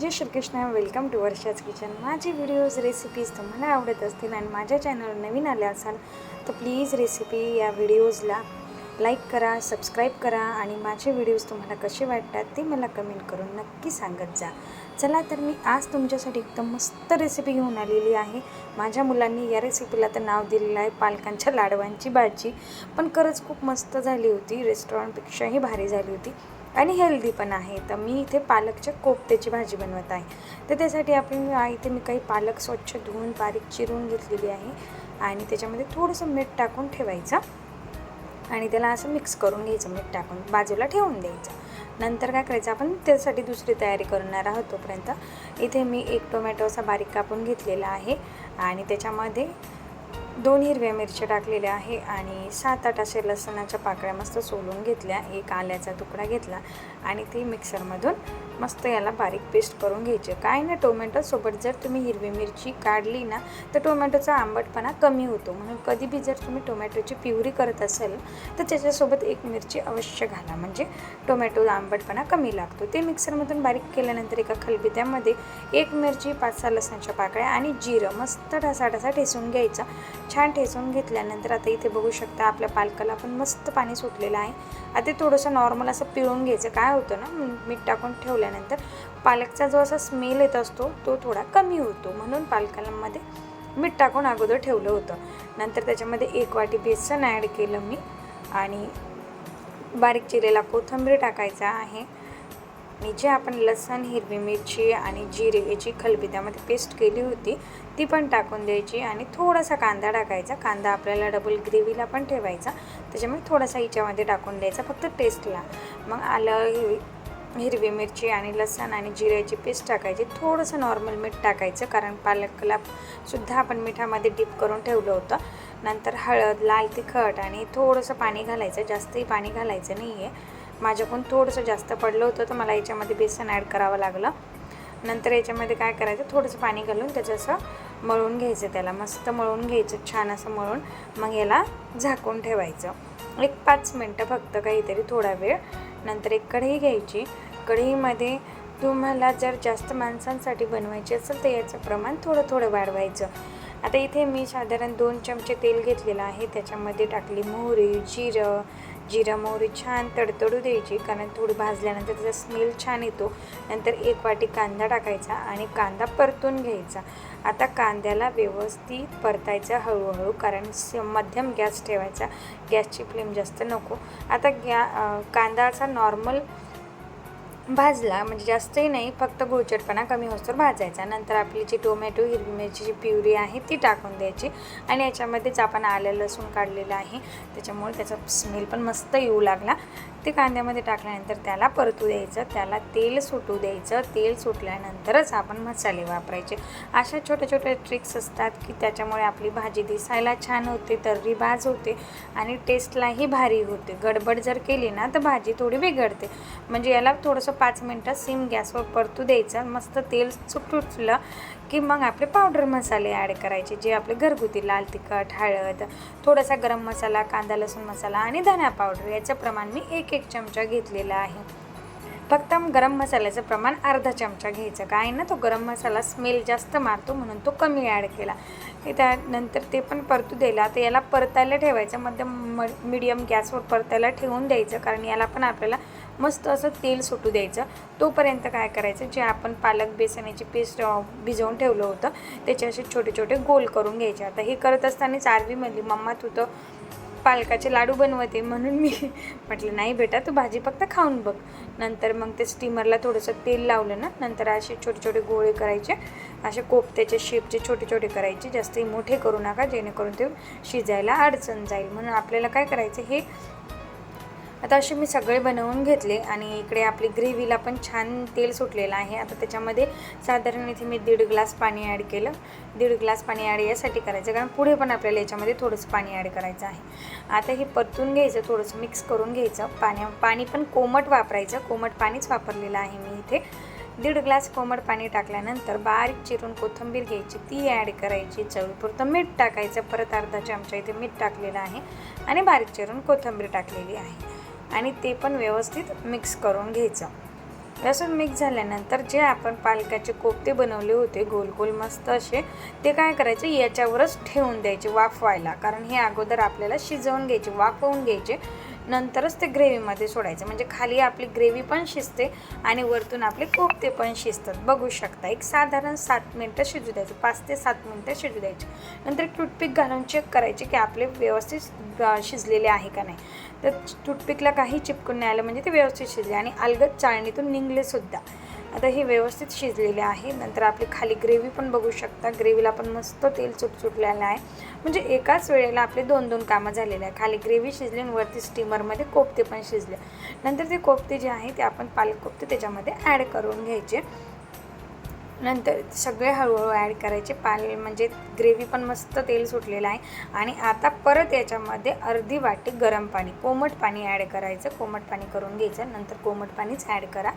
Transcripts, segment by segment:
Jai Shrikrishna welcome to Varsha's kitchen माझे videos recipes तुम्हाला आवडत असतील आणि माझ्या चॅनल नवीन आले असाल तर प्लीज रेसिपी या व्हिडिओजला लाईक करा सबस्क्राईब करा आणि माझे व्हिडिओज तुम्हाला कसे वाटतात ते मला कमेंट करून नक्की सांगत जा. चला तर मी आज तुमच्यासाठी एकदम मस्त रेसिपी घेऊन आलेली आहे. माझ्या मुलांनी या रेसिपीला तर नाव दिलेलं आहे पालकांच्या लाडवांची भाजी. पण खरंच खूप मस्त झाली होती. रेस्टॉरंटपेक्षाही भारी झाली होती. आणि हेल्दी पण आहे. तर मी इथे पालकच्या कोफ्त्याची भाजी बनवत आहे. तर त्यासाठी आपण इथे मी काही पालक स्वच्छ धुवून बारीक चिरून घेतलेली आहे. आणि त्याच्यामध्ये थोडंसं मीठ टाकून ठेवायचं. आणि त्याला असं मिक्स करून घ्यायचं मीठ टाकून बाजूला ठेवून द्यायचं. नंतर काय करायचं आपण त्यासाठी दुसरी तयारी करणार आहोत तोपर्यंत. इथे मी एक टोमॅटो असा बारीक कापून घेतलेला आहे आणि त्याच्यामध्ये दोन हिरव्या मिरच्या टाकलेल्या आहे आणि सात आठ असे लसणाच्या पाकळ्या मस्त सोलून घेतल्या. एक आल्याचा तुकडा घेतला आणि ती मिक्सरमधून मस्त याला बारीक पेस्ट करून घ्यायची. काय ना टोमॅटोसोबत जर तुम्ही हिरवी मिरची काढली ना तर टोमॅटोचा आंबटपणा कमी होतो. म्हणून कधी बी जर तुम्ही टोमॅटोची प्युरी करत असाल तर त्याच्यासोबत एक मिरची अवश्य घाला. म्हणजे टोमॅटो आंबटपणा कमी लागतो. ते मिक्सरमधून बारीक केल्यानंतर एका खलबित्यामध्ये एक मिरची पाच सहा लसणाच्या पाकळ्या आणि जिरं मस्त ढसाढसा ढासा ठेसून घ्यायचा. छान ठेचून घेतल्यानंतर आता इथे बघू शकता आपल्या पालकाला पण मस्त पाणी सुटलेलं आहे. आता थोडंसं नॉर्मल असं पिळून घ्यायचं. काय होतं ना मीठ टाकून ठेवल्यानंतर पालकचा जो असा स्मेल येत असतो तो थोडा कमी होतो. म्हणून पालकांमध्ये मीठ टाकून अगोदर ठेवलं होतं. नंतर त्याच्यामध्ये एक वाटी बेसन ॲड केलं मी. आणि बारीक चिरेला कोथिंबीर टाकायचा आहे. आणि जे आपण लसण हिरवी मिरची आणि जिरे याची खलबित्यामध्ये पेस्ट केली होती ती पण टाकून द्यायची आणि थोडासा कांदा टाकायचा. कांदा आपल्याला डबल ग्रेव्हीला पण ठेवायचा. त्याच्यामुळे थोडासा हिच्यामध्ये टाकून द्यायचा फक्त टेस्टला मग आलं हिरवी हिरवी मिरची आणि लसण आणि जिऱ्याची पेस्ट टाकायची. थोडंसं नॉर्मल मीठ टाकायचं कारण पालकला सुद्धा आपण मिठामध्ये डीप करून ठेवलं होतं. नंतर हळद लाल तिखट आणि थोडंसं पाणी घालायचं. जास्तही पाणी घालायचं नाही आहे माझ्याकडून थोडंसं जास्त पडलं होतं तर मला याच्यामध्ये बेसन ॲड करावं लागलं. नंतर याच्यामध्ये काय करायचं थोडंसं पाणी घालून त्याचं असं मळून घ्यायचं त्याला. मस्त मळून घ्यायचं छान असं मळून. मग याला झाकून ठेवायचं. एक पाच मिनटं फक्त काहीतरी थोडा वेळ. नंतर एक कढई घ्यायची. कढईमध्ये तुम्हाला जर जास्त माणसांसाठी बनवायची असेल तर याचं प्रमाण थोडं थोडं वाढवायचं. आता इथे मी साधारण दोन चमचे तेल घेतलेलं आहे. त्याच्यामध्ये टाकली मोहरी जिरं. जिरा मोहरी छान तडतडू द्यायची कारण थोडी भाजल्यानंतर त्याचा स्मेल छान येतो. नंतर एक वाटी कांदा टाकायचा आणि कांदा परतून घ्यायचा. आता कांद्याला व्यवस्थित परतायचा हळूहळू कारण स मध्यम गॅस ठेवायचा. गॅसची फ्लेम जास्त नको. आता गॅ अं, कांदा असा नॉर्मल भाजला म्हणजे जास्तही नाही फक्त गुळचटपणा कमी होतो भाजायचा. नंतर आपली जी टोमॅटो हिरवी मिरचीची प्युरी आहे ती टाकून द्यायची. आणि याच्यामध्येच आपण आलं लसूण काढलेलं आहे. त्याच्यामुळे त्याचा स्मेल पण मस्त येऊ लागला. ते कांद्यामध्ये टाकल्यानंतर त्याला परतू द्यायचं त्याला तेल सुटू द्यायचं तेल सुटल्यानंतरच आपण मसाले वापरायचे. अशा छोट्या छोट्या ट्रिक्स असतात की त्याच्यामुळे आपली भाजी दिसायला छान होते तर्री भाज होते आणि टेस्टलाही भारी होते. गडबड जर केली ना तर भाजी थोडी बिघडते. म्हणजे याला थोडंसं पाच मिनटं सिम गॅसवर परतू द्यायचं. मस्त तेल सुटलं की मग आपले पावडर मसाले ॲड करायचे जे आपले घरगुती लाल तिखट हळद थोडासा गरम मसाला कांदा लसूण मसाला आणि धना पावडर याचं प्रमाण मी एक एक चमचा घेतलेला आहे. फक्त गरम मसाल्याचं प्रमाण अर्धा चमचा घ्यायचं. काय ना तो गरम मसाला स्मेल जास्त मारतो म्हणून तो कमी ॲड केला. त्यानंतर ते पण परतू द्यायला. आता याला परतायला ठेवायचं. मध्यम म मिडियम गॅसवर परतायला ठेवून द्यायचं. कारण याला पण आपल्याला मस्त असं तेल सुटू द्यायचं. तोपर्यंत काय करायचं? जे आपण पालक बेसनाची पेस्ट भिजवून ठेवलं होतं त्याचे असे छोटे छोटे गोल करून घ्यायचे. आता हे करत असतानाच आरवी मम्मा तू तर पालकाचे लाडू बनवते म्हणून मी म्हटलं नाही बेटा तू भाजी फक्त खाऊन बघ. नंतर मग ते स्टीमरला थोडंसं तेल लावलं ना नंतर असे छोटे छोटे गोळे करायचे असे कोफ्त्याचे शेपचे छोटे छोटे करायचे जास्त मोठे करू नका जेणेकरून ते शिजायला अडचण जाईल. म्हणून आपल्याला काय करायचं हे आता असे मी सगळे बनवून घेतले आणि इकडे आपली ग्रेव्हीला पण छान तेल सुटलेलं आहे. आता त्याच्यामध्ये साधारण इथे मी दीड ग्लास पाणी ॲड केलं. दीड ग्लास पाणी ॲड यासाठी करायचं कारण पुढे पण आपल्याला याच्यामध्ये थोडंसं पाणी ॲड करायचं आहे. आता हे परतून घ्यायचं थोडंसं मिक्स करून घ्यायचं. पाण्या पाणी पण कोमट वापरायचं. कोमट पाणीच वापरलेलं आहे मी इथे. दीड ग्लास कोमट पाणी टाकल्यानंतर बारीक चिरून कोथिंबीर घ्यायची ती ॲड करायची चवीपुरतं मीठ टाकायचं. परत अर्धा चमचा इथे मीठ टाकलेलं आहे आणि बारीक चिरून कोथिंबीर टाकलेली आहे. आणि ते पण व्यवस्थित मिक्स करून घ्यायचं. व्यवस्थित मिक्स झाल्यानंतर जे आपण पालकाचे कोफ्ते बनवले होते गोल गोल मस्त असे ते काय करायचे? याच्यावरच ठेवून द्यायचे वाफवायला. कारण हे अगोदर आपल्याला शिजवून घ्यायचे वाफवून घ्यायचे. नंतरच ते ग्रेव्हीमध्ये सोडायचं. म्हणजे खाली आपली ग्रेव्ही पण शिजते आणि वरतून आपले कोफ्ते पण शिजतात. बघू शकता एक साधारण सात मिनटं शिजू द्यायचं पाच ते सात मिनटं शिजू द्यायचे. नंतर टूथपिक घालून चेक करायचे की आपले व्यवस्थित शिजलेले आहे का नाही. तर टूथपिकला काही चिपकून नाही आलं म्हणजे ते व्यवस्थित शिजले आणि अलगद चाळणीतून निघलेसुद्धा आता हे व्यवस्थित शिजलेले आहे. नंतर आपली खाली ग्रेव्ही पण बघू शकता. ग्रेव्हीला पण मस्त तेल चुटचुटलेलं आहे. म्हणजे एकाच वेळेला आपले दोन दोन कामं झालेले आहे खाली ग्रेव्ही शिजली आणि वरती स्टीमरमध्ये कोफ्ते पण शिजले. नंतर ते कोफ्ते जे आहे ते आपण पालक कोफ्ते त्याच्यामध्ये ॲड करून घ्यायचे. नंतर सगळे हळूहळू ॲड करायचे. पाल म्हणजे ग्रेव्ही पण मस्त तेल सुटलेलं आहे. आणि आता परत याच्यामध्ये अर्धी वाटी गरम पाणी कोमट पाणी ॲड करायचं. कोमट पाणी करून घ्यायचं. नंतर कोमट पाणीच ॲड करा.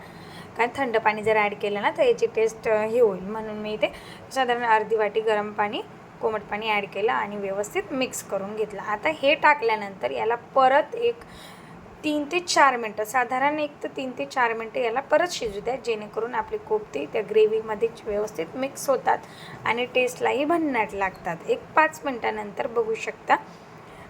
थंड पाणी जर ॲड केलं ना तर याची टेस्ट हे होईल. म्हणून मी इथे साधारण अर्धी वाटी गरम पाणी कोमट पाणी ॲड केलं आणि व्यवस्थित मिक्स करून घेतलं. आता हे टाकल्यानंतर याला परत एक तीन ते चार मिनटं साधारण एक तर तीन ते चार मिनटं याला परत शिजू द्या जेणेकरून आपले कोफ्ते त्या ग्रेव्हीमध्ये व्यवस्थित मिक्स होतात आणि टेस्टलाही भन्नाट लागतात. एक पाच मिनटानंतर बघू शकता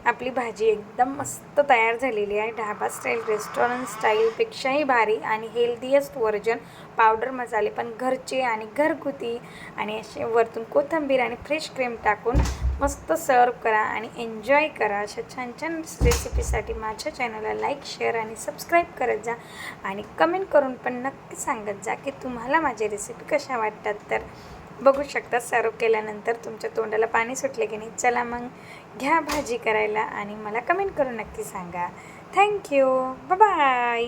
आपली भाजी एकदम मस्त तयार झालेली आहे. ढाबा स्टाईल रेस्टॉरंट स्टाईलपेक्षाही भारी आणि हेल्दीएस्ट व्हर्जन पावडर मसाले. पण घरचे आणि घरगुती आणि असे वरतून कोथिंबीर आणि फ्रेश क्रीम टाकून मस्त सर्व करा आणि एन्जॉय करा. अशा छान छान रेसिपीसाठी माझ्या चॅनलला लाईक शेअर आणि सबस्क्राईब करत जा. आणि कमेंट करून पण नक्की सांगत जा की तुम्हाला माझ्या रेसिपी कशा वाटतात तर. बघू शकता सर्व केल्यानंतर तुमच्या तोंडाला पाणी सुटले की नाही. चला मग घ्या भाजी करायला आणि मला कमेंट करून नक्की सांगा. Thank you bye